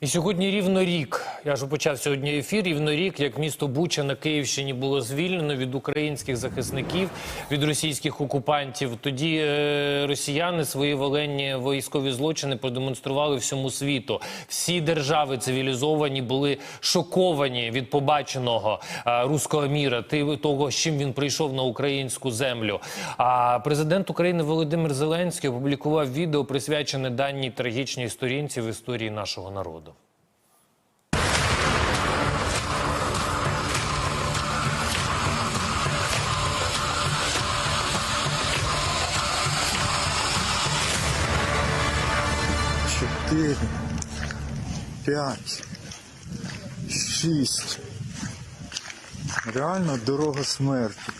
І сьогодні рівно рік. Я ж почав сьогодні ефір. Рівно рік, як місто Буча на Київщині було звільнено від українських захисників, від російських окупантів. Тоді е, росіяни свої воленні військові злочини продемонстрували всьому світу. Всі держави цивілізовані були шоковані від побаченого е, руського міра, того, з чим він прийшов на українську землю. А президент України Володимир Зеленський опублікував відео, присвячене даній трагічній сторінці в історії нашого народу. Чотири, п'ять, шість. Реально дорога смерті.